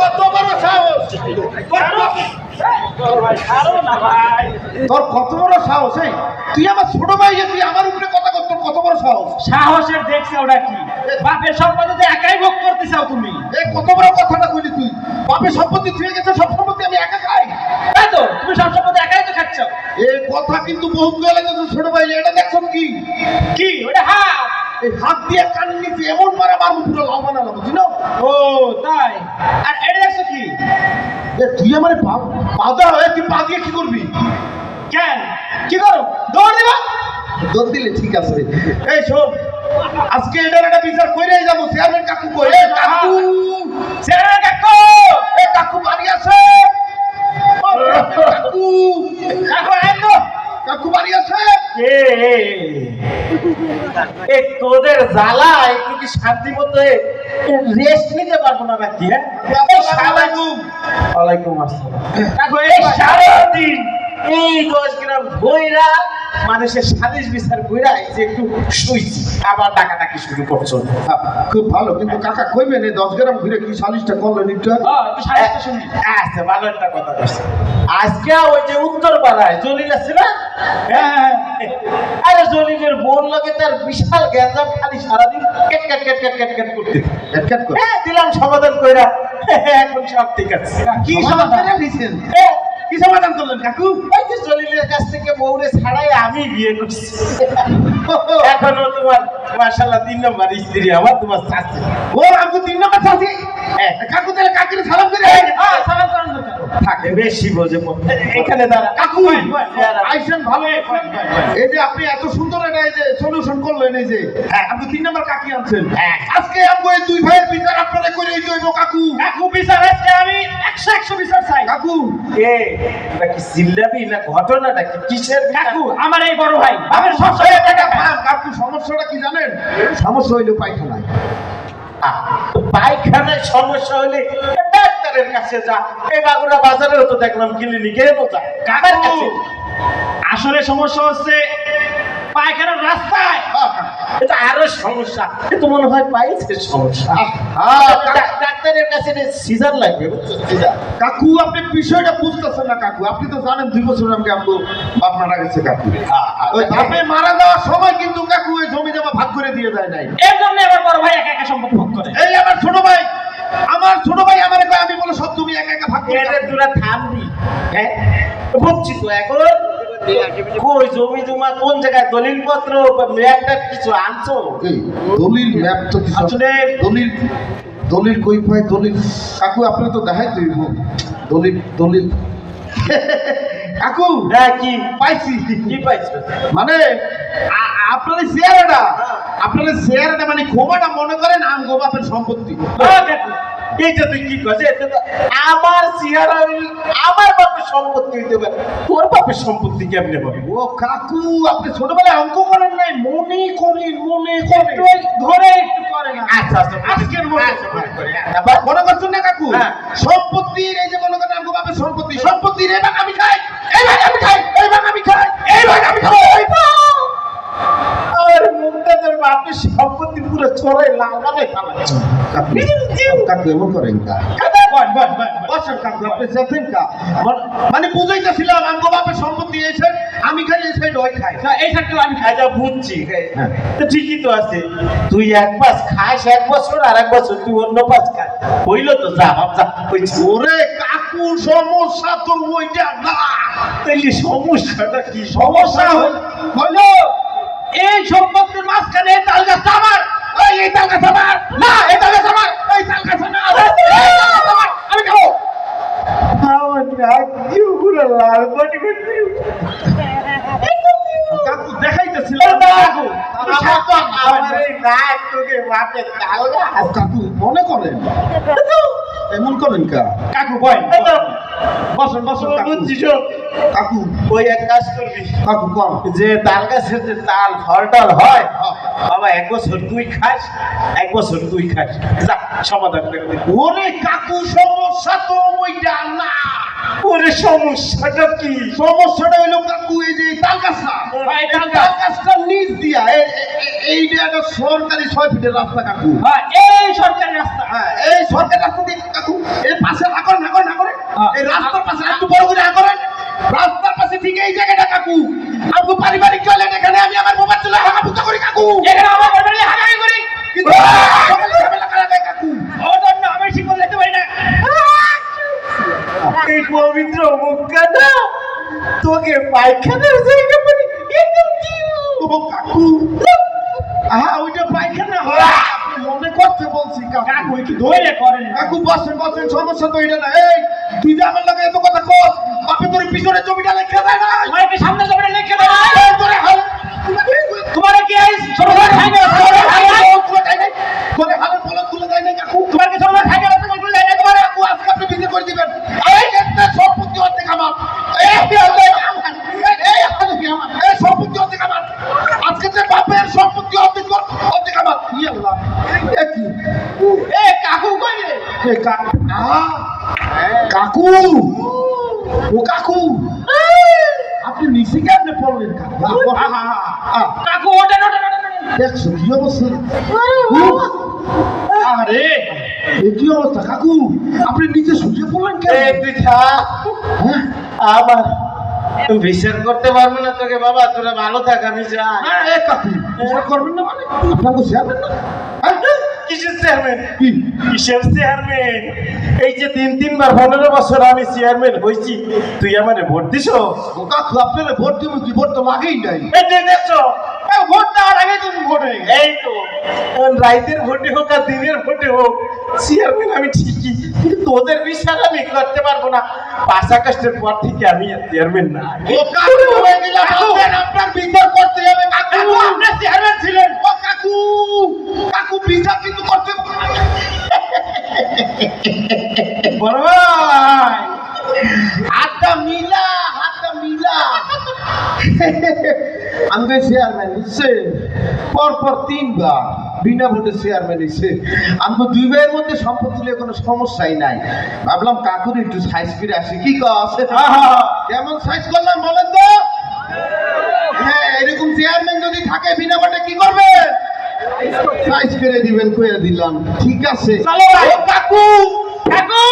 কত বড় সাহস? তোর কত বড় সাহস এই? তুই আমার ছোট ভাই যে তুই আমার উপরে কথা কর তোর কত বড় সাহস? সাহসের দেখছে ওটা কি? বাপের সম্পত্তি তো একাই ভোগ করতে চাও তুমি। এই কত বড় কথাটা কইলি তুই? বাপের সম্পত্তি থুয়ে গেছে সব সম্পত্তি আমি একা খাই। তাই তো তুমি সব সম্পত্তি একাই তো খাচ্ছ। এই কথা কিন্তু বহুত গেলে গেছে ছোট ভাই এটা দেখছ কি কি ওটা হাত এই হাত দিয়ে কান নিচে এমন মারা পুরো ও তাই। আর এটা দেখছ কি? এ তুই আমার পা পা হয়ে তুই পা দিয়ে কি করবি? কেন? কি করো দৌড় দিবা? দোষ দিলে ঠিক আছে। এই শোন আজকে এটার একটা বিচার কইরেই যাব চেয়ারম্যান কাকু কই? কাকু! চেয়ারম্যান কাকু! এ কাকু বাড়ি আছে। কাকু কাকু! তো কাকু বাড়ি আছে। এ, তোদের জ্বালা একটু কি শান্তি মতো রেস্ট নিতে পারব না নাকি হ্যাঁ? ওয়ালাইকুম আসসালাম। এই সারা সারাদিন এই দশ গ্রাম ভৈরা মানুষের সালিশ বিচার এই যে একটু শুইছি। আবার ডাকাডাকি শুরু করছ। হ্যাঁ, খুব ভালো কিন্তু কাকা কইবেন এই দশ গ্রাম ঘুরে কি সালিশটা করলেন একটু? হ্যাঁ, আচ্ছা ভালো একটা কথা বলছি আজকে ওই যে উত্তর পাড়ায় জলিল আছে না? হ্যাঁ আরে জলিলের বোন লাগে তার বিশাল গ্যাঞ্জাম খালি সারাদিন কেট কেট কেট কেট কেট কেট করতে। একখান করে। হ্যাঁ দিলাম সমাধান কইরা। এখন সব ঠিক আছে। কি সমাধান দিয়েছেন। কি সমাধান করলেন কাকু? এই যে জলিলের কাছ থেকে বউরে ছাড়াই আমি বিয়ে করছি। এখনও তোমার মাশাল্লাহ তিন নম্বর স্ত্রী আমার তোমার শাস্তি ও আমি তিন নম্বর শাস্তি হ্যাঁ। কাকু তাহলে কাকিরে সালাম করে হ্যাঁ সালাম করার দরকার থাকে। বেশি বোঝে এখানে দাঁড়া। কাকু আইসেন ভালো। এই যে আপনি এত সুন্দর একটা এই যে সলিউশন করলেন এই যে হ্যাঁ। আপনি তিন নম্বর কাকি আনছেন। হ্যাঁ। আজকে আমগো এই দুই ভাইয়ের বিচার আপনারা করে এই জৈব কাকু। কাকু বিচার আজকে আমি বিচার চাই। কাকু। এ এটা জিল্লাবি না ঘটনাটা কি? কিসের কাকু আমার এই বড় ভাই। টাকা পান, কাকু সমস্যাটা কি জানেন? সমস্যা হইল পায়খানায় পায়খানায় সমস্যা হলে ডাক্তারের কাছে যা। এই বাগুড়া বাজারেও তো দেখলাম ক্লিনিকে যা কাকার কাছে? আসলে সমস্যা হচ্ছে পায়খানার রাস্তায়। এটা আরও সমস্যা। এটা মনে হয় সমস্যা। হ্যাঁ, ডাক্তারের কাছে সিজার লাগবে কাকু আপনি বিষয়টা বুঝতেছেন না কাকু। আপনি তো জানেন দুই বছর আমাকে আমগো বাপ মারা গেছে কাকু। ওই বাপে মারা যাওয়ার সময় কিন্তু কাকু ওই জমি জমা ভাগ করে দিয়ে যায় নাই। এর জন্য আমার বড় ভাই একা একা সম্পত্তি ভোগ করে। এই আমার ছোট ভাই আমার ছোট ভাই আমার কয় আমি বলে সব তুমি একা একা ভাগ করে। তোরা থামবি। হ্যাঁ? বুঝছি তো এখন। কই জমি জমা কোন জায়গায় দলিল পত্র ম্যাপটা কিছু আনছো? দলিল ম্যাপ তো কিছু আসলে দলিল দলিল কই পাই? দলিল কাকু আপনি তো দেখাই তুই দলিল দলিল। কাকু না কি? পাইছি। কি পাইছো? মানে আপনার চেয়ারটা আপনার এই চেয়ারটা মানে ক্ষমাটা মনে করেন আম গোবাপের সম্পত্তি। এইটা তুই কি করছে আমার চেহারা আমার বাপের সম্পত্তি হইতে পারে। তোর বাপের সম্পত্তি কেমনে হবে? ও কাকু আপনি ছোটবেলায় অঙ্ক করেন নাই? মনে করেন মনে করেন ধরে একটু করে না। আচ্ছা আচ্ছা আজকের। আচ্ছা, মনে মনে করছেন না কাকু? হ্যাঁ। সম্পত্তির এই যে মনে করেন আমগো বাপের সম্পত্তি সম্পত্তির ভাগ আমি খাই। কাকু মানে- আমি এই সাইড ওই খাই এই আমি খাই খাজা বুঝছি। তো ঠিকই তো আছে তুই এক পাস খাস এক বছর আর এক বছর তুই অন্য পাস খাস হইল তো যা যা ওরে কাকু সমস্যা তো ওইটা না সমস্যাটা কি সমস্যা হলো এই সম্পত্তির মাঝখানে তাল আমার এই এই তাল গাছ আমার! না এই তাল গাছ আমার! এই তাল গাছ আমার! এই তাল গাছ আমার! আমি খাব! আমার নাক দিয়ে পুরো লাল বাটি করতে কাকু দেখাইতেছিলাম কাকু আমার এই নাক তোকে বাপের তাল গাছ। কাকু মনে করেন? এমন করেন কা? কাকু বল বসেন বসেন বুঝছি কাকু। ওই এক কাজ করবি। কাকু কম। যে তাল গাছের যে তাল ফল টল হয় বাবা এক বছর তুই খাস এক বছর তুই খাস। যা সমাধান করে ওরে কাকু সমস্যা তো ওইটা না। ওরে সমস্যাটা কি? সমস্যাটা হইল কাকু এই যে তাল গাছটা। তাল তাল গাছটা নিচ দিয়া এই- এই- একটা সরকারি ছয় ফিটের রাস্তা কাকু। হ্যাঁ এই সরকারি রাস্তা। হ্যাঁ এই সরকারি রাস্তা দিয়ে কাকু এই রাস্তার পাশে একটু বড় করে করেন। রাস্তার পাশে ঠিক এই জায়গাটা কাকু। আপু পারিবারিক চলেন এখানে আমি আমার মোবাইল চলে হাঁকা পুজো করি কাকু। এখানে আমার মোবাইল হাঁকাই করি। কিন্তু কাকু। অজন্য আমি ঠিক করে যেতে পারি তোকে পায়খানার জায়গা পড়ি হ্যাঁ। মনে করতে বলছি কাকু। একটু ধরে করেন কাকু বসেন বসেন সমস্যা তো এটা না। এই তুই যে আমার লাগে এত কথা কর বাপে তোর পিছনে জমিটা লেখা দেয় না তোমার সামনে জমিটা লিখে দেবো এই তোরে হাল তোমার কি এই ছোট ছোট খাই না তোরে হালের ফলন তুলে দেয় না কাকু। তোমার কি ছোট ছোট খাই না তোমারগুলো দেয় না তোমার কাকু আজকে আপনি বিক্রি করে দিবেন। এই সম্পত্তি অর্ধেক আমার। এই অর্ধেক আমার। এই অর্ধেক আমার। এই সম্পত্তি অর্ধেক আমার। আজকে যে বাপের সম্পত্তি অর্ধেক অর্ধেক আমার। ই আল্লাহ। এ কি? এ কাকু কই রে? এ কাকু। আহ, কাকু। ও কাকু। আপনি নিচে কেমনে পড়লেন কাকু? কাকু ওঠেন, ওঠেন দেখছ কি অবস্থা? আরে কি অবস্থা কাকু? আপনি নিচে শুয়ে পড়লেন কেন? হ্যাঁ? আবার বিচার করতে পারব না তোকে বাবা তোরা ভালো থাক আমি যাই। বিচার করবেন না মানে? আপনাকে শেয়ারবেন না। হ্যাঁ? কিসের চেয়ারম্যান কিসের চেয়ারম্যান এই যে তিন তিনবার পনেরো বছর আমি চেয়ারম্যান হয়েছি তুই আমারে ভোট দিছ আপনারা ভোট দিব কি ভোট তো লাগেই নাই। দেখছ? ভোট দেওয়ার আগে তুমি ভোট এই তো। রাইতের ভোটে হোক আর দিনের ভোটে হোক চেয়ারম্যান আমি ঠিকই কিন্তু তোদের বিচার আমি করতে পারব না। পাঁচ আগস্টের পর থেকে আমি চেয়ারম্যান না আমি চেয়ারম্যান বুঝছে পর পর তিনবার বিনা ভোটে চেয়ারম্যান হয়েছে। আমি তো দুই ভাইয়ের মধ্যে সম্পত্তি নিয়ে কোনো সমস্যাই নাই। ভাবলাম কাকুর একটু সাইজ আসি। কি কেমন সাইজ করলাম বলেন তো? হ্যাঁ এরকম চেয়ারম্যান যদি থাকে বিনা ভোটে কি করবেন সাইজ করে দিবেন কইয়া দিলাম। ঠিক আছে। চলো। কাকু! কাকু!